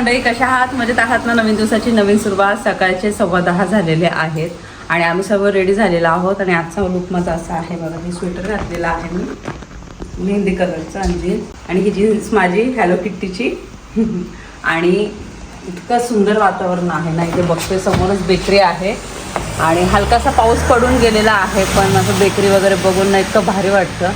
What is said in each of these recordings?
मंडळी कशा आहात? मजेत आहात ना? नवीन दिवसाची नवीन सुरुवात. सकाळचे सव्वा दहा झालेले आहेत आणि आम्ही सर्व रेडी झालेलो आहोत. आणि आजचा लुक माझा असा आहे बघा मी स्वेटर घातलेला आहे मी. मेहंदी कलरचं आणि जीन्स आणि ही जीन्स माझी हॅलो किट्टीची आणि इतकं सुंदर वातावरण आहे ना इथे बघतोय समोरच बेकरी आहे. आणि हलकासा पाऊस पडून गेलेला आहे पण असं बेकरी वगैरे बघून ना इतकं भारी वाटतं.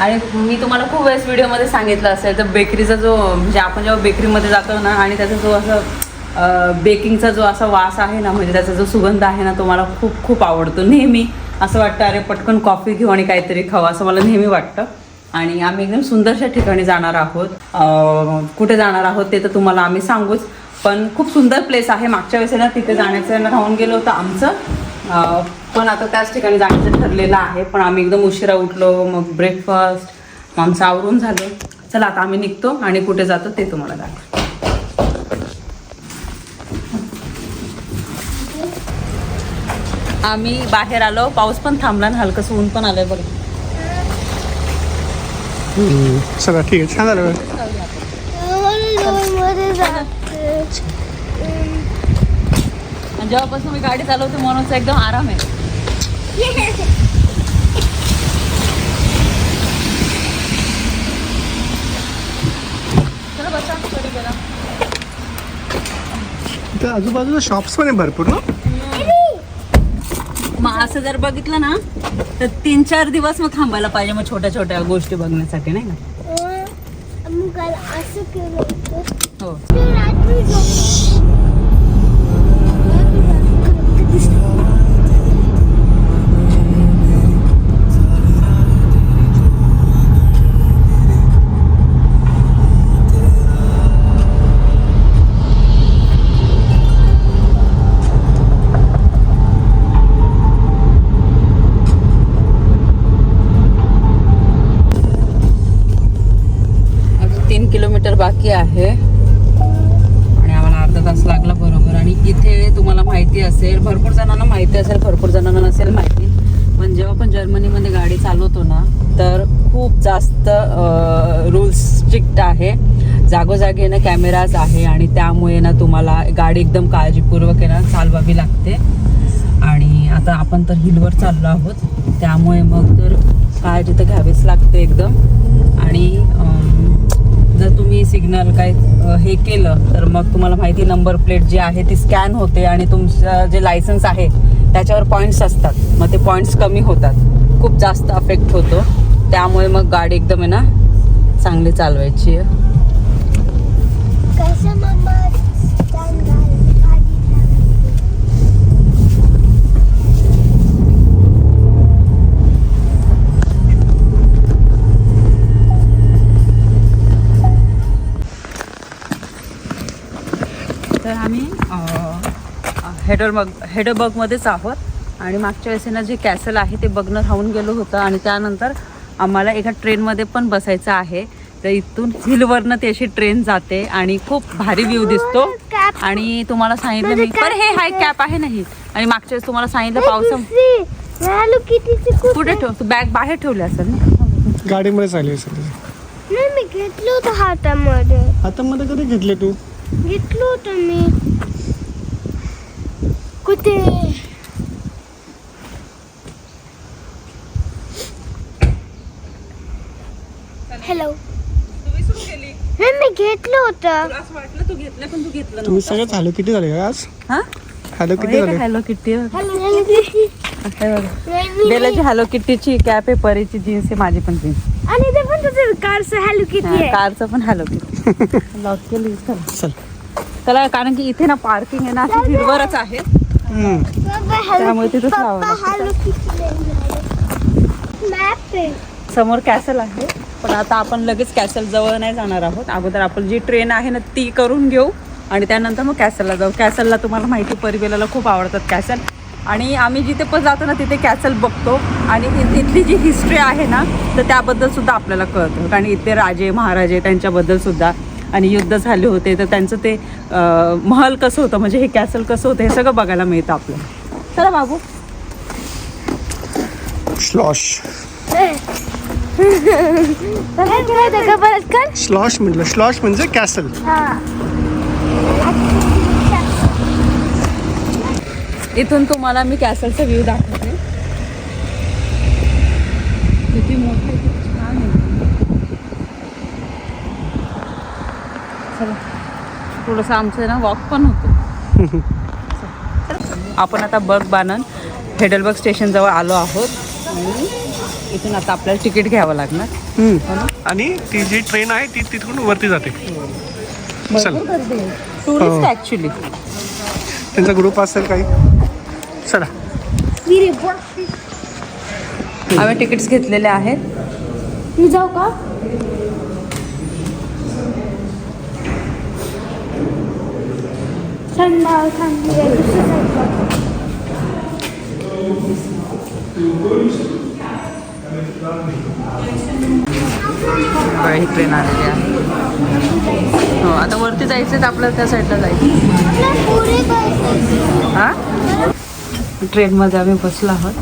आणि मी तुम्हाला खूप वेळेस व्हिडिओमध्ये सांगितलं असेल तर बेकरीचा जो म्हणजे आपण जेव्हा बेकरीमध्ये जातो ना आणि त्याचा जो असं बेकिंगचा जो असा वास आहे ना म्हणजे त्याचा जो सुगंध आहे ना तो मला खूप खूप आवडतो. नेहमी असं वाटतं अरे पटकन कॉफी घेऊ आणि काहीतरी खावं असं मला नेहमी वाटतं. आणि आम्ही एकदम सुंदरशा ठिकाणी जाणार आहोत. कुठे जाणार आहोत ते तर तुम्हाला आम्ही सांगूच पण खूप सुंदर प्लेस आहे. मागच्या वेळेस ना तिथे जाण्याचं राहून गेलो होतं आमचं. पण आता त्याच ठिकाणी जाण्याचं ठरलेलं आहे. पण आम्ही एकदम उशिरा उठलो मग ब्रेकफास्ट मग आमचं आवरून झालं. चला आता आम्ही निघतो आणि कुठे जातो ते तुम्हाला दाखव आम्ही बाहेर आलो. पाऊस पण थांबला आणि हलकंसं ऊन पण आलंय बघ. हम्म, चला ठीक आहे. छान झालं बरं. मध्ये जाते आणि जेव्हापासून मी गाडी चालवते म्हणून एकदम आराम आहे? इथं आजूबाजूला शॉप्स पण आहे भरपूर ना मग असं जर बघितलं ना तर तीन चार दिवस मग थांबायला पाहिजे मग छोट्या छोट्या गोष्टी बघण्यासाठी नाही का? होतं. हो. किलोमीटर आहे. आणि आम्हाला अर्धा तास लागला बरोबर. आणि इथे तुम्हाला माहिती असेल भरपूर जणांना माहिती असेल भरपूर जणांना नसेल माहिती. पण जेव्हा आपण जर्मनीमध्ये गाडी चालवतो ना तर खूप जास्त रूल्स स्ट्रिक्ट आहे. जागोजागी ना कॅमेराज आहे. आणि त्यामुळे ना तुम्हाला गाडी एकदम काळजीपूर्वक आहे ना चालवावी लागते. आणि आता आपण तर हिलवर चाललो आहोत. त्यामुळे मग तर काळजी तर घ्यावीच लागते एकदम. आणि जर तुम्ही सिग्नल काय हे केलं तर मग तुम्हाला माहिती नंबर प्लेट जी आहे ती स्कॅन होते आणि तुमचं जे लायसन्स आहे त्याच्यावर पॉईंट्स असतात. मग ते पॉईंट्स कमी होतात. खूप जास्त अफेक्ट होतो. त्यामुळे मग गाडी एकदम आहे ना चांगली चालवायची आहे. तर आम्ही हेडरबर्ग हेडरबर्गमध्येच आहोत. आणि मागच्या वेळेस ना जे कॅसल आहे ते बघणं राहून गेलो होतं आणि त्यानंतर आम्हाला एका ट्रेनमध्ये पण बसायचं आहे. तर इथून हिलवरनं ती अशी ट्रेन जाते आणि खूप भारी व्ह्यू दिसतो. Cap. आणि तुम्हाला सांगितलं मी पण हे हाय. कॅप आहे नाही आणि मागच्या वेळेस तुम्हाला सांगितलं पावसा कुठे? ठेव? तू बॅग बाहेर ठेवली असेल ना? गाडीमध्ये चालली असेल. मी घेतलं होतं हातामध्ये. आता मध्ये कधी घेतले तू? घेतलं होतं मी. कुठे? हॅलो मी घेतलं होतं. असं वाटलं तू घेतलं पण तू घेतलं तुम्ही सगळ्यात हॅलो किती झाले का आज? हा? हॅलो किती झाले. हॅलो किट्टी हॅलो नाही मी बेलाची हॅलो किट्टीची कॅप आहे परीची जीन्स आहे माझी पण जीन्स. आणि ते पण तुझं कारचं हॅलो किती आहे. कारचं पण हॅलो किट्टी लॉक केली चला चल. चला कारण की इथे ना पार्किंग आहे ना असं हिरवरच आहे. त्यामुळे तिथंच किती आहे. समोर कॅसल आहे पण आता आपण लगेच कॅसल जवळ नाही जाणार आहोत. अगोदर आपण जी ट्रेन आहे ना ती करून घेऊ. आणि त्यानंतर मग कॅसलला जाऊ. कॅसलला तुम्हाला माहिती परिवेलाला खूप आवडतात कॅसल आणि आम्ही जिथे पण जातो ना तिथे कॅसल बघतो. आणि तिथली जी हिस्ट्री आहे ना तर त्याबद्दल सुद्धा आपल्याला कळतं. कारण इथे राजे महाराजे त्यांच्याबद्दल सुद्धा आणि युद्ध झाले होते तर त्यांचं ते महल कसं होतं म्हणजे हे कॅसल कसं होतं हे सगळं बघायला मिळतं आपल्याला. चला बाबू. स्लॉश स्लॉश म्हटलं स्लॉश म्हणजे कॅसल हा. इथून तुम्हाला मी कॅसलचा व्ह्यू दाखवते. किती मोठं आहे, किती छान आहे. चला. थोडंसं आमचं आहे ना वॉक पण होतो. आपण आता बग बानन हेडलबर्ग स्टेशनजवळ आलो आहोत. आणि इथून आता आपल्याला तिकीट घ्यावं लागणार. आणि ती जी ट्रेन आहे ती तिथून वरती जाते. टुरिस्ट हो. ॲक्च्युली त्यांचा ग्रुप असेल काही. चला. आम्ही तिकीट्स घेतलेले आहेत. मी जाऊ का? ही ट्रेन आलेली आहे. हो आता वरती जायचं तर आपल्याला त्या साईडला जायचं. हा? ट्रेनमध्ये आम्ही बसलो आहोत.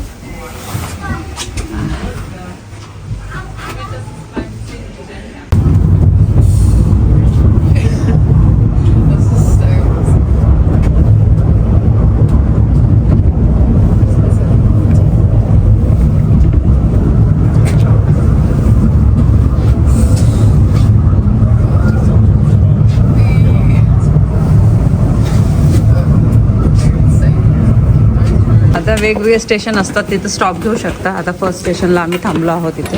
आता वेगवेगळे स्टेशन असतात तिथं स्टॉप घेऊ शकता. आता फर्स्ट स्टेशनला आम्ही थांबलो आहोत तिथे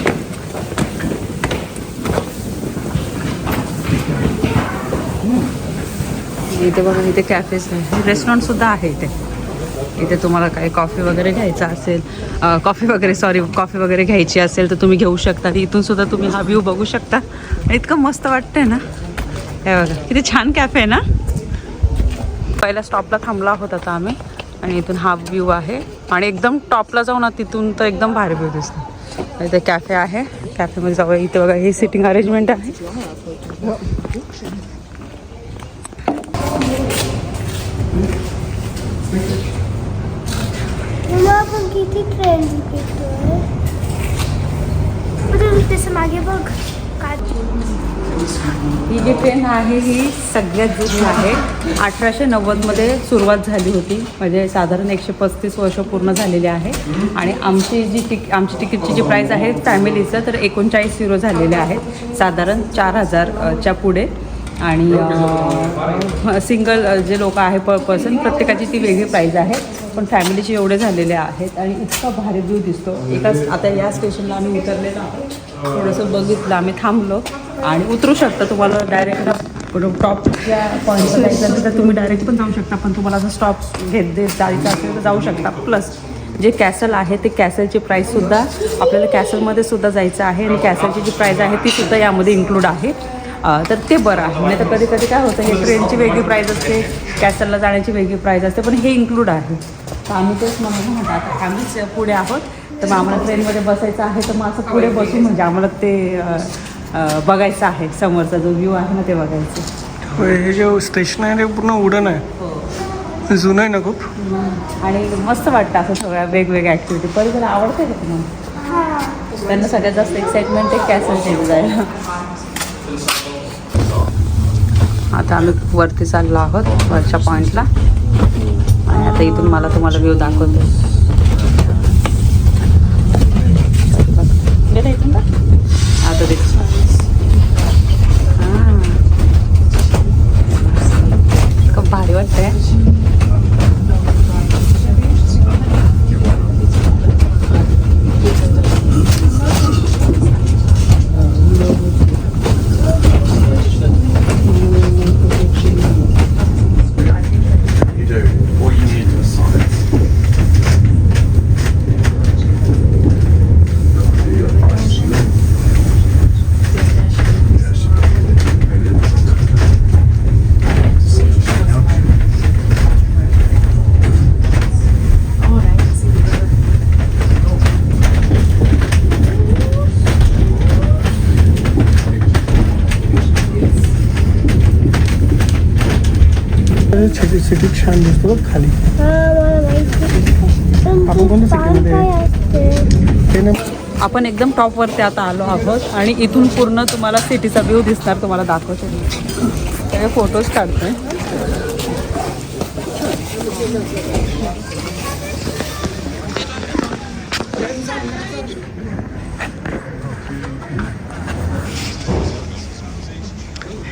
इथे बघा इथे कॅफेज आहे. रेस्टॉरंटसुद्धा आहे इथे. इथे तुम्हाला काही कॉफी वगैरे घ्यायचा असेल कॉफी वगैरे सॉरी कॉफी वगैरे घ्यायची असेल तर तुम्ही घेऊ शकता. इथून सुद्धा तुम्ही हा व्ह्यू बघू शकता. इतकं मस्त वाटतंय ना? हे बघा किती छान कॅफे आहे ना? पहिल्या स्टॉपला थांबला आहोत आता आम्ही. आणि इथून हा व्ह्यू आहे. आणि एकदम टॉपला जाऊ ना तिथून तर एकदम भारी व्ह्यू दिसतो. इथे कॅफे आहे. कॅफेमध्ये जाऊया. इथे बघा हे सिटिंग अरेंजमेंट आहे. किती ट्रेन मागे बघ. काय? ही जी ट्रेन आहे ही सगळ्यात जुनी आहे. अठराशे नव्वदमध्ये सुरुवात झाली होती. म्हणजे साधारण एकशे पस्तीस वर्ष पूर्ण झालेली आहे. आणि आमची जी तिक आमची तिकीटची जी प्राईस आहे फॅमिलीचं तर एकोणचाळीस युरो झालेले आहेत. साधारण चार हजारच्या पुढे. आणि सिंगल जे लोक आहे पर पर्सन प्रत्येकाची ती वेगळी प्राईज आहे. पण फॅमिलीचे एवढे झालेले आहेत. आणि इतका भारी व्ह्यू दिसतो. एकाच आता या स्टेशनला आम्ही उतरलेलो आहोत. थोडंसं बघितलं आम्ही थांबलो. आणि उतरू शकता तुम्हाला डायरेक्ट टॉपच्या पॉईंटला जायचं असेल तर तुम्ही डायरेक्ट पण जाऊ शकता पण तुम्हाला जर स्टॉप घेत देत जायचं असेल तर जाऊ शकता. प्लस जे कॅसल आहे ते कॅसलची प्राईससुद्धा आपल्याला कॅसलमध्ये सुद्धा जायचं आहे आणि कॅसलची जी प्राईस आहे ती सुद्धा यामध्ये इन्क्लूड आहे. तर ते बरं आहे. नाही तर कधी कधी काय होतं हे ट्रेनची वेगळी प्राईज असते कॅसलला जाण्याची वेगळी प्राईज असते पण हे इन्क्लूड आहे. तर आम्ही तेच म्हणून म्हणतो आता आम्हीच पुढे आहोत. तर मग आम्हाला ट्रेनमध्ये बसायचं आहे तर मग असं पुढे बसून म्हणजे आम्हाला ते बघायचं आहे. समोरचा जो व्ह्यू आहे ना ते बघायचं. हे जे स्टेशन आहे ते पूर्ण उडन आहे. जुनं आहे ना खूप? आणि मस्त वाटतं असं सगळ्या वेगवेगळ्या ॲक्टिव्हिटी परिसर आवडते का तुम्हाला? त्यांना सगळ्यात जास्त एक्साइटमेंट आहे कॅसलच्या जायला. आता आम्ही वरती चाललो आहोत वरच्या पॉईंटला आणि आता इथून मला तुम्हाला व्ह्यू दाखवतो गेलं इथून का? सिटी सिटी छान दिसतो बघ खाली. हा आपण कोणत्या सिटीमध्ये ते ना आपण एकदम टॉपवरती आता आलो आहोत आणि इथून पूर्ण तुम्हाला सिटीचा व्ह्यू दिसणार तुम्हाला दाखवते. सगळे फोटोज काढतोय.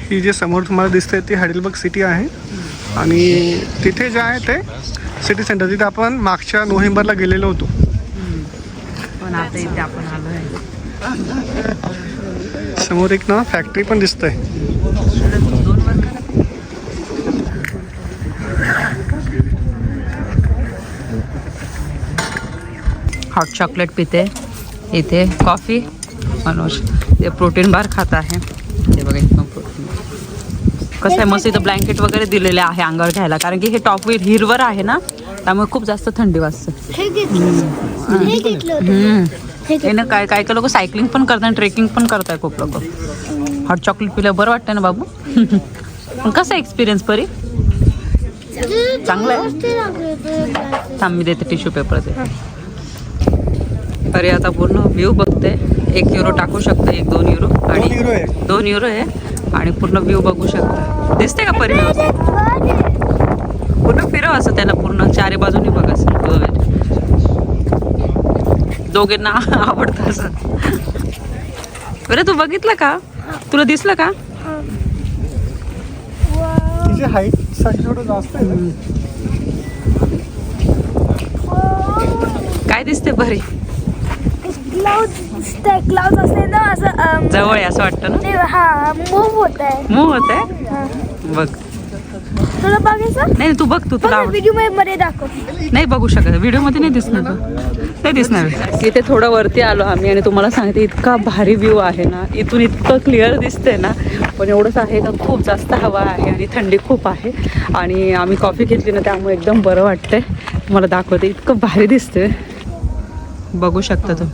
ही जे समोर तुम्हाला दिसते ती हॅडिलबर्ग सिटी आहे. आणि तिथे जे आहे ते सिटी सेंटर तिथे आपण मागच्या नोव्हेंबरला गेलेलो होतो. पण आता इथे आपण आलो समोर एक ना फॅक्टरी पण दिसतंय. हॉट चॉकलेट पिते. इथे कॉफी मनोज. ते प्रोटीन बार खात आहे. ते बघा कसं आहे मस्त इथं ब्लँकेट वगैरे दिलेले आहे अंगावर घ्यायला. कारण की हे टॉप वीर हिरवर आहे ना त्यामुळे खूप जास्त थंडी वाजते. ना काय काय काय लोक सायकलिंग पण करतात ट्रेकिंग पण करताय खूप लोक. हॉट चॉकलेट पिलं बरं वाटतं ना बाबू? पण कसा एक्सपिरियन्स परी? चांगलं आहे. थांब मी देते टिश्यू पेपर ते. परी आता पूर्ण व्ह्यू बघते. एक युरो टाकू शकते एक दोन युरो आणि युरो आहे. दोन युरो आहे. आणि पूर्ण व्ह्यू बघू शकते. दिसते का परी? पूर्ण फिरव असं त्याला पूर्ण चारी बाजूनी बघ असं. दोघींना आवडतं असं. बरं तू बघितलं का? तुला दिसलं का. काय दिसते बरी? दिसतंय असते ना असं जवळ आहे असं वाटतं ना? हा मूव होत आहे. मूव होत आहे? बघ. तुला बघायचं? नाही नाही, तू बघ तू तुला व्हिडिओमध्ये दाखव. नाही बघू शकत. व्हिडिओमध्ये नाही दिसणार तो. नाही दिसणार. इथे थोडं वरती आलो आम्ही आणि तुम्हाला सांगते इतका भारी व्ह्यू आहे ना. इथून इतकं क्लिअर दिसते ना. पण एवढंच आहे का खूप जास्त हवा आहे आणि थंडी खूप आहे. आणि आम्ही कॉफी घेतली ना त्यामुळे एकदम बरं वाटतंय. तुम्हाला दाखवते इतकं भारी दिसते बघू शकता तू.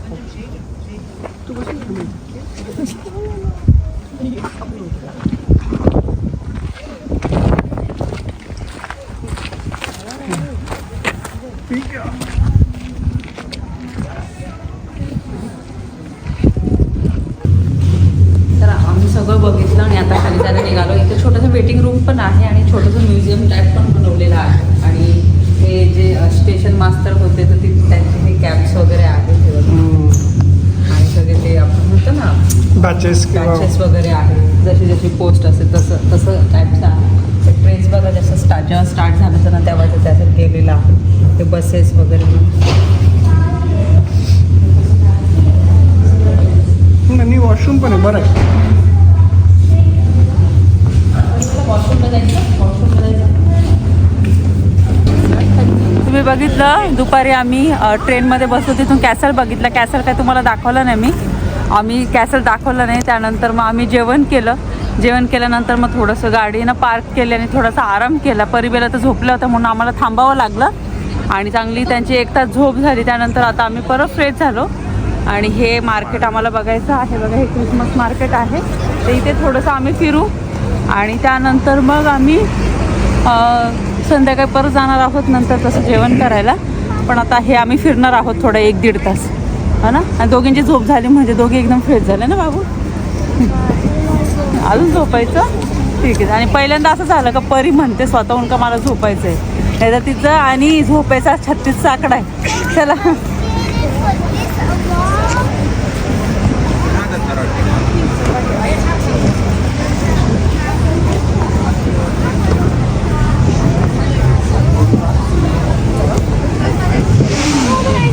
आहे आणि छोटंसं म्युझियम टाईप पण बनवलेलं आहे. आणि हे जे स्टेशन मास्तर होते तर तिथे त्यांचे हे कॅब्स वगैरे आहेत. आणि सगळे ते आपण म्हणतो ना बॅचेस बॅचेस वगैरे आहेत. जशी जशी पोस्ट असेल तसं तसं टाईपचं आहे ते ट्रेन्स बघा जसं स्टार्ट जेव्हा स्टार्ट झालं होतं ना तेव्हा ते त्याच्यात गेलेलं आहे. ते बसेस वगैरे. नाही वॉशरूम पण आहे बरं आहे. बघितलं. दुपारी आम्ही ट्रेनमध्ये बसलो तिथून कॅसल बघितलं. कॅसल काय तुम्हाला दाखवलं नाही मी. आम्ही कॅसल दाखवलं नाही. त्यानंतर मग आम्ही जेवण केलं. जेवण केल्यानंतर मग थोडंसं गाडीनं पार्क केली आणि थोडासा आराम केला. परिबेला तर झोपलं होतं म्हणून आम्हाला थांबावं लागलं. आणि चांगली त्यांची एक तास झोप झाली. त्यानंतर आता आम्ही परत फ्रेश झालो. आणि हे मार्केट आम्हाला बघायचं आहे. बघा हे क्रिसमस मार्केट आहे. तर इथे थोडंसं आम्ही फिरू. आणि त्यानंतर मग आम्ही संध्याकाळी परत जाणार आहोत नंतर तसं जेवण करायला. पण आता हे आम्ही फिरणार आहोत थोडं एक दीड तास. हा ना? आणि दोघींची झोप झाली म्हणजे दोघे एकदम फ्रेश झाले ना बाबू? अजून झोपायचं? ठीक आहे. आणि पहिल्यांदा असं झालं का परी म्हणते स्वतःहून का मला झोपायचं आहे नाही तर तिचं आणि झोपायचा छत्तीसचा आकडा आहे. चला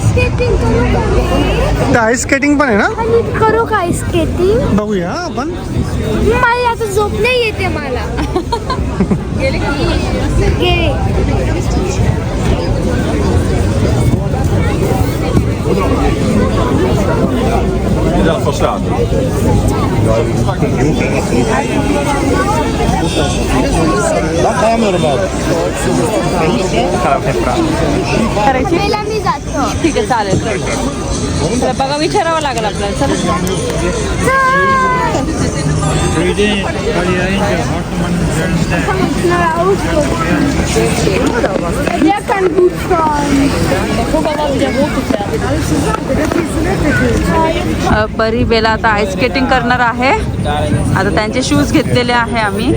स्केटिंग करू का? ते आईस स्केटिंग पण आहे ना? आणि करू काय स्केटिंग बघूया आपण. मला आता झोप नाही येते मला. गेले Ieder van staat. Wat gaan we ervan? करायची पहिला मी जातो ठीक आहे चालेल चला बघा विचारावं लागेल आपल्याला चला परी बेला आता आईस स्केटिंग करणार आहे. आता त्यांचे शूज घेतलेले आहे आम्ही.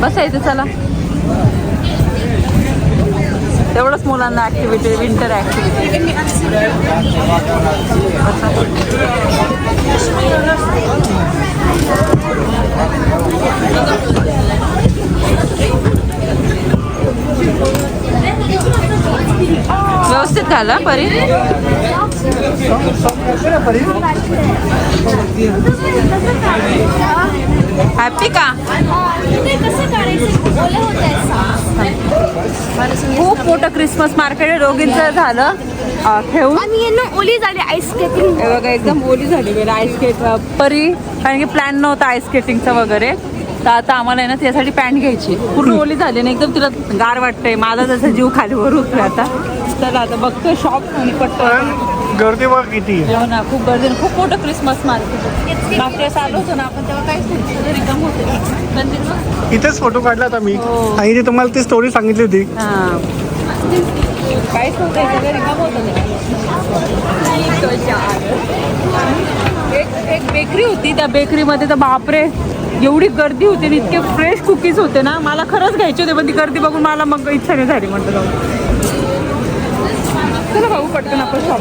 बसायचं चला. तेवढंच मुलांना ऍक्टिव्हिटी विंटर ऍक्टिव्हिटी व्यवस्थित घाला परी. हॅपी का? खूप मोठं क्रिसमस मार्केट रोगींचं झालं आणि यांना ओली झाली आईस स्केटिंग बघा एकदम ओली झाली. आईस स्केट परी कारण की प्लॅन नव्हता आईस स्केटिंगचा वगैरे. तर आता आम्हाला ना त्यासाठी पॅन्ट घ्यायची. पूर्ण ओली झाली ना एकदम तिला गार वाटतंय. माझा जसा जीव खाली वर होतोय आता. चला आता बघतोय शॉप आणि पण गर्दी बघ किती. हो ना खूप गर्दी खूप मोठं क्रिसमस मार्केट मागच्या आलो होतो ना आपण तेव्हा काहीच रिकाम होते. इथेच फोटो काढला होता मी. हो. ते तुम्हाला ती स्टोरी सांगितली होती. हां. काहीच नव्हतं सगळं रिकाम होतं. एक एक बेकरी होती त्या बेकरीमध्ये तर बापरे. एवढी गर्दी होती आणि इतके फ्रेश कुकीज होते ना मला खरंच घ्यायचे होते पण ती गर्दी बघून मला मग इच्छा नाही झाली म्हटलं जाऊ चला भाऊ पटकन आपण शॉप